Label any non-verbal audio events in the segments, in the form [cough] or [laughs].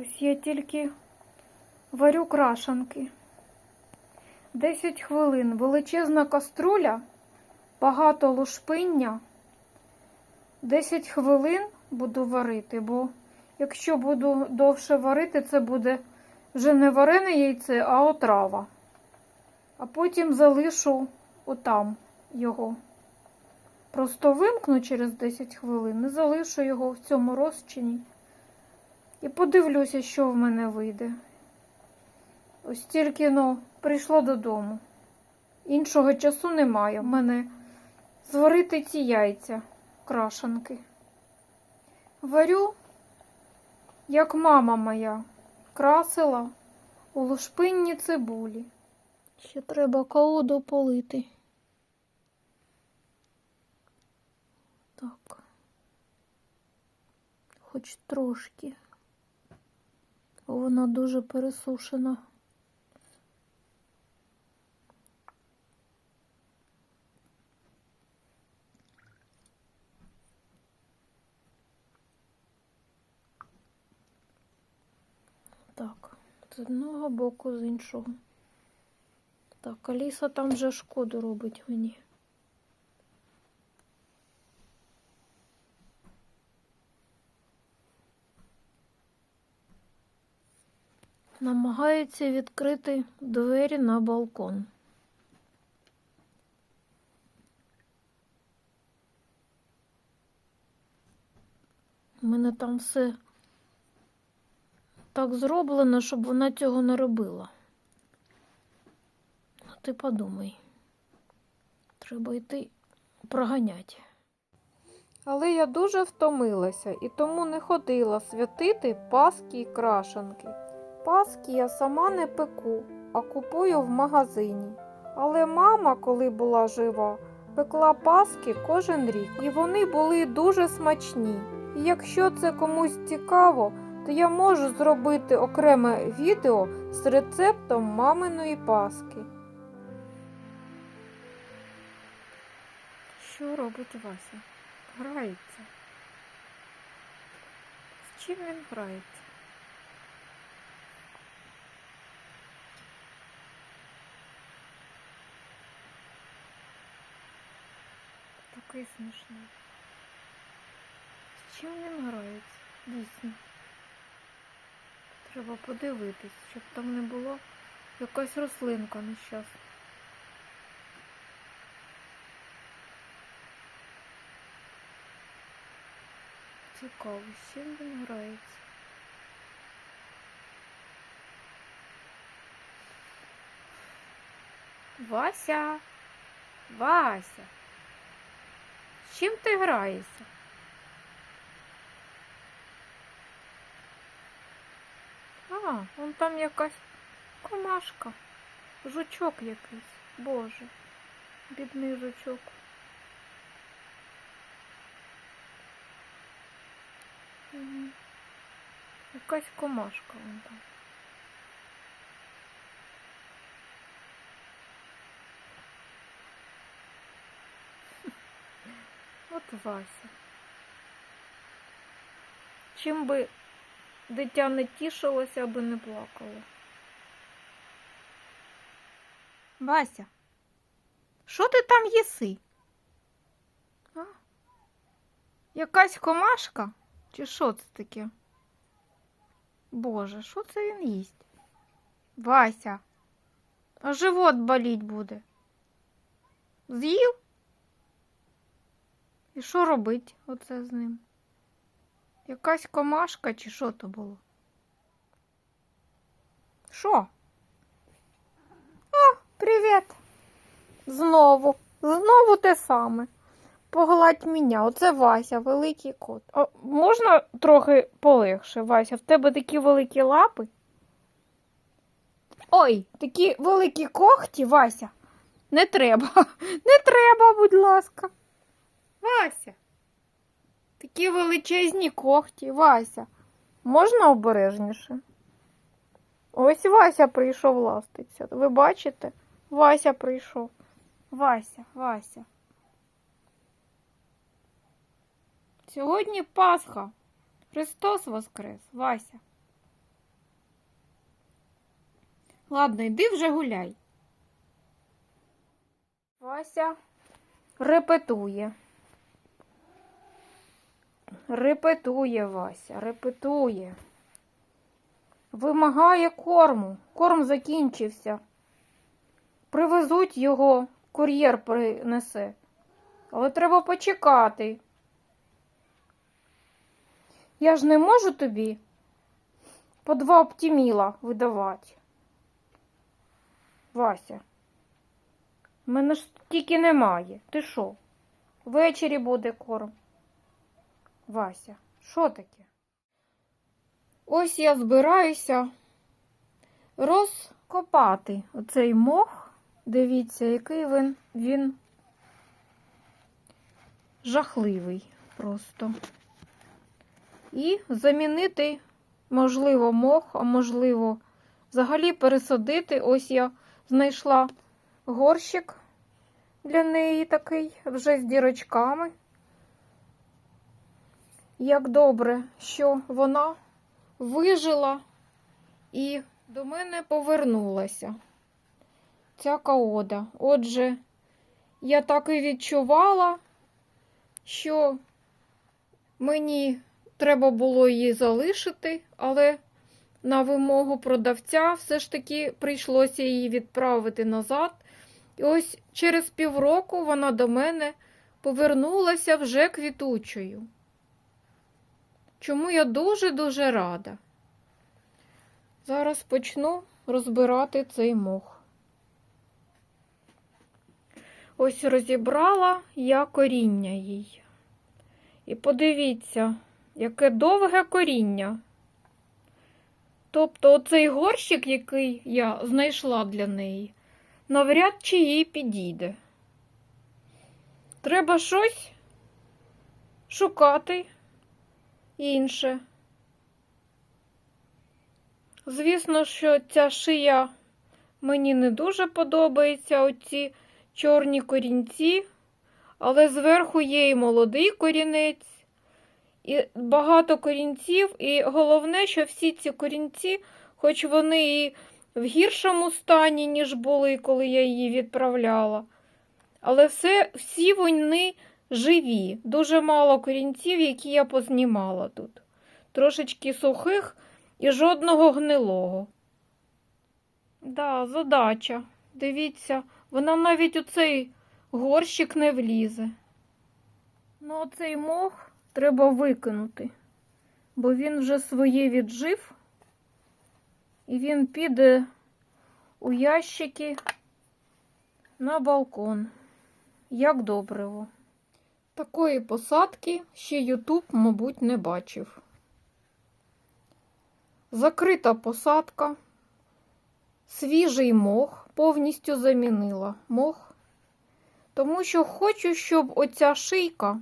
Ось я тільки варю крашанки. 10 хвилин. Величезна каструля, багато лушпиння. 10 хвилин буду варити, бо якщо буду довше варити, це буде вже не варене яйце, а отрава. А потім залишу отам його. Просто вимкну через 10 хвилин і залишу його в цьому розчині. І подивлюся, що в мене вийде. Ось тільки ну, прийшло додому. Іншого часу немає. В мене зварити ці яйця, крашанки. Варю, як мама моя, красила у лушпинні цибулі. Ще треба колоду полити. Так. Хоч трошки. Вона дуже пересушена. Так, з одного боку, з іншого. Так, Аліса там вже шкоду робить мені. Намагається відкрити двері на балкон. У мене там все так зроблено, щоб вона цього не робила. Ну, ти подумай. Треба йти проганяти. Але я дуже втомилася і тому не ходила святити паски і крашанки. Паски я сама не пеку, а купую в магазині. Але мама, коли була жива, пекла паски кожен рік, і вони були дуже смачні. І якщо це комусь цікаво, то я можу зробити окреме відео з рецептом маминої паски. Що робить Вася? Грається. З чим він грається? Такий смішний. З чим він грається? Дійсно. Треба подивитись, щоб там не було якась рослинка нещасна. Цікаво, з чим він грається. Вася, Вася, чим ти граєшся? А, вон там якась комашка. Жучок якийсь. Боже. Бідний жучок. Якась комашка вон там. Вася. Чим би дитя не тішилося, аби не плакало. Вася, що ти там їси? А? Якась комашка? Чи що це таке? Боже, що це він їсть? Вася, а живот боліть буде. З'їв? І що робить оце з ним? Якась комашка чи що то було? Що? О, привіт! Знову, знову те саме. Погладь мене, оце Вася, великий кот. А можна трохи полегше, Вася? В тебе такі великі лапи? Ой, такі великі когті, Вася. Не треба. [laughs] Не треба, будь ласка. Вася. Такі величезні когті, Вася. Можна обережніше? Ось Вася прийшов ластиться. Ви бачите? Вася прийшов. Вася, Вася. Сьогодні Пасха. Христос Воскрес, Вася. Ладно, йди вже гуляй. Вася репетує. Репетує Вася, репетує. Вимагає корму. Корм закінчився. Привезуть його, кур'єр принесе. Але треба почекати. Я ж не можу тобі по два оптіміла видавати. Вася. Мене ж тільки немає. Ти що? Ввечері буде корм. Вася, що таке? Ось я збираюся розкопати оцей мох. Дивіться, який він, він жахливий просто. І замінити, можливо, мох, а можливо, взагалі пересадити. Ось я знайшла горщик для неї такий, вже з дірочками. Як добре, що вона вижила і до мене повернулася ця каода. Отже, я так і відчувала, що мені треба було її залишити, але на вимогу продавця все ж таки прийшлося її відправити назад. І ось через півроку вона до мене повернулася вже квітучою. Чому я дуже-дуже рада. Зараз почну розбирати цей мох. Ось розібрала я коріння їй. І подивіться, яке довге коріння. Тобто оцей горщик, який я знайшла для неї, навряд чи їй підійде. Треба щось шукати інше. Звісно, що ця шия мені не дуже подобається, оці чорні корінці, але зверху є і молодий корінець, і багато корінців, і головне, що всі ці корінці, хоч вони і в гіршому стані, ніж були, коли я її відправляла, але все, всі вони живі. Дуже мало корінців, які я познімала тут. Трошечки сухих і жодного гнилого. Да, задача. Дивіться, вона навіть у цей горщик не влізе. Ну, оцей мох треба викинути, бо він вже своє віджив, і він піде у ящики на балкон, як добриво. Такої посадки ще Ютуб, мабуть, не бачив. Закрита посадка, свіжий мох повністю замінила мох, тому що хочу, щоб оця шийка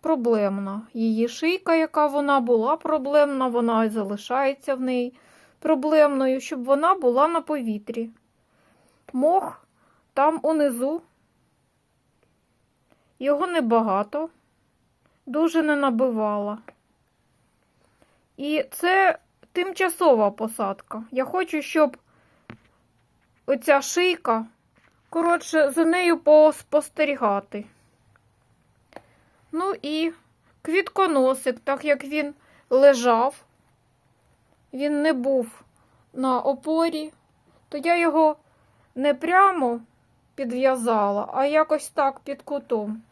проблемна. Її шийка, яка вона була проблемна, вона і залишається в неї проблемною, щоб вона була на повітрі. Мох там унизу. Його небагато, дуже не набивала. І це тимчасова посадка. Я хочу, щоб оця шийка, коротше, за нею поспостерігати. Ну і квітконосик, так як він лежав, він не був на опорі, то я його не прямо підв'язала, а якось так під кутом.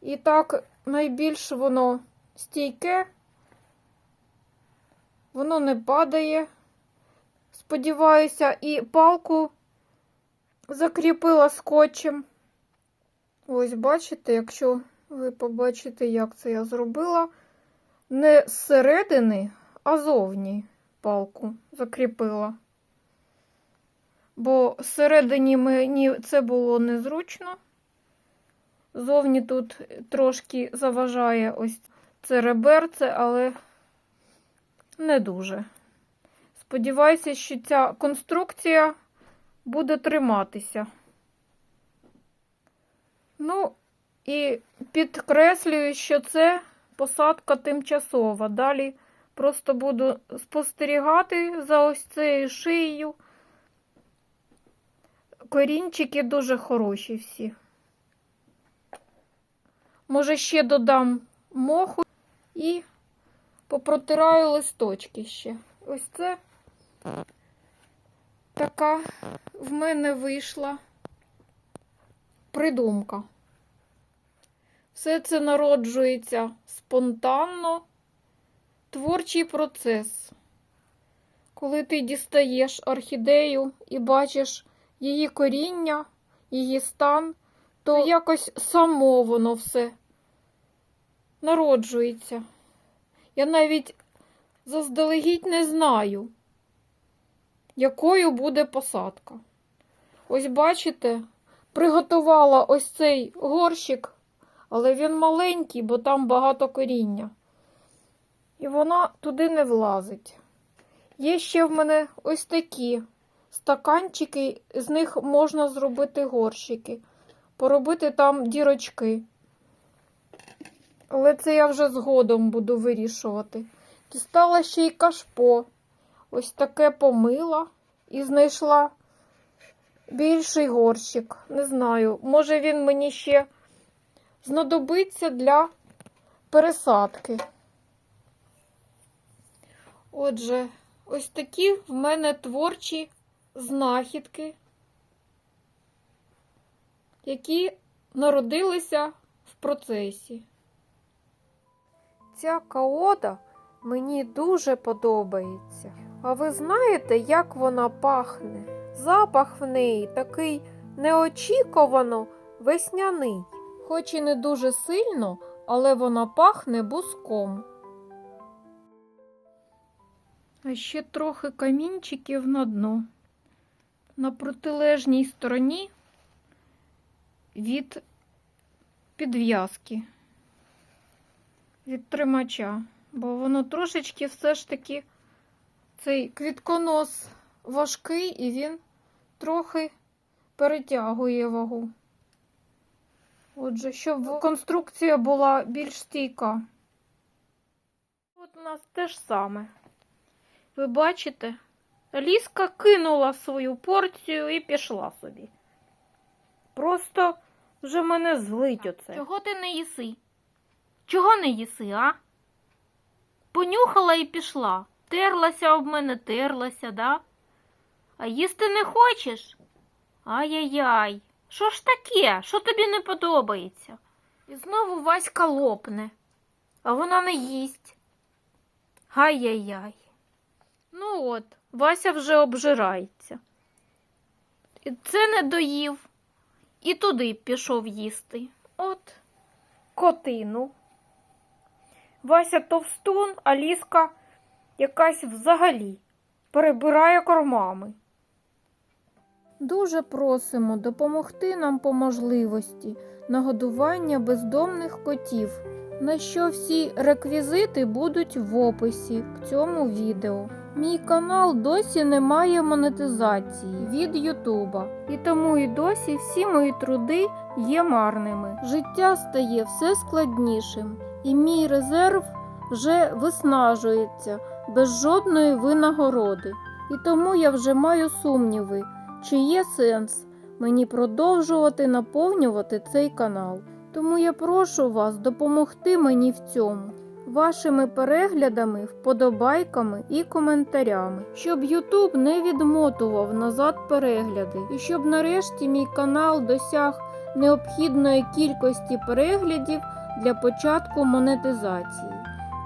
І так найбільш воно стійке, воно не падає. Сподіваюся, і палку закріпила скотчем. Ось, бачите, якщо ви побачите, як це я зробила, не зсередини, а зовні палку закріпила. Бо всередині мені це було незручно. Зовні тут трошки заважає ось це реберце, але не дуже. Сподіваюся, що ця конструкція буде триматися. Ну, і підкреслюю, що це посадка тимчасова. Далі Просто буду спостерігати за ось цією шиєю. Корінчики дуже хороші всі. Може, ще додам моху і попротираю листочки ще. Ось це така в мене вийшла придумка. Все це народжується спонтанно, творчий процес. Коли ти дістаєш орхідею і бачиш її коріння, її стан, то якось само воно все народжується. Я навіть заздалегідь не знаю, якою буде посадка. Ось бачите, приготувала ось цей горщик, але він маленький, бо там багато коріння. І вона туди не влазить. Є ще в мене ось такі стаканчики, з них можна зробити горщики, поробити там дірочки. Але це я вже згодом буду вирішувати. Дістала ще й кашпо. Ось таке помила і знайшла більший горщик. Не знаю, може він мені ще знадобиться для пересадки. Отже, ось такі в мене творчі знахідки, які народилися в процесі. Ця каода мені дуже подобається. А ви знаєте, як вона пахне? Запах в неї такий неочікувано весняний. Хоч і не дуже сильно, але вона пахне буском. А ще трохи камінчиків на дно. На протилежній стороні від підв'язки, від тримача, бо воно трошечки все ж таки цей квітконос важкий і він трохи перетягує вагу. Отже, щоб конструкція була більш стійка. От у нас те ж саме. Ви бачите, Ліска кинула свою порцію і пішла собі. Просто вже мене злить оце. Чого ти не їси? Чого не їси, а? Понюхала і пішла. Терлася об мене, терлася, да? А їсти не хочеш? Ай-яй-яй, що ж таке? Що тобі не подобається? І знову Васька лопне, а вона не їсть. Ай-яй-яй. Ну от, Вася вже обжирається. І це не доїв, і туди пішов їсти. От котину. Вася товстун, а ліска якась взагалі перебирає кормами. Дуже просимо допомогти нам по можливості нагодування бездомних котів, на що всі реквізити будуть в описі к цьому відео. Мій канал досі не має монетизації від Ютуба, і тому і досі всі мої труди є марними. Життя стає все складнішим, і мій резерв вже виснажується без жодної винагороди. І тому я вже маю сумніви, чи є сенс мені продовжувати наповнювати цей канал. Тому я прошу вас допомогти мені в цьому вашими переглядами, вподобайками і коментарями, щоб YouTube не відмотував назад перегляди, і щоб нарешті мій канал досяг необхідної кількості переглядів для початку монетизації.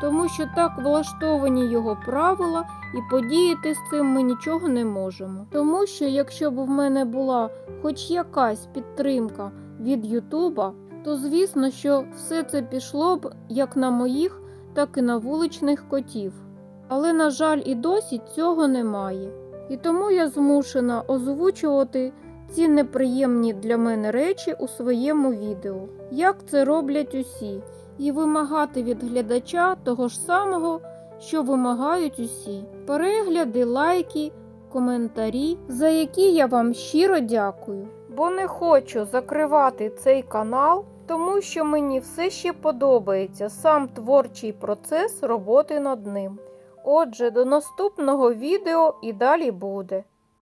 Тому що так влаштовані його правила, і подіяти з цим ми нічого не можемо. Тому що якщо б в мене була хоч якась підтримка від Ютуба, то звісно, що все це пішло б як на моїх, так і на вуличних котів. Але, на жаль, і досі цього немає. І тому я змушена озвучувати ці неприємні для мене речі у своєму відео, як це роблять усі, і вимагати від глядача того ж самого, що вимагають усі: перегляди, лайки, коментарі, за які я вам щиро дякую. Бо не хочу закривати цей канал, тому що мені все ще подобається сам творчий процес роботи над ним. Отже, до наступного відео і далі буде.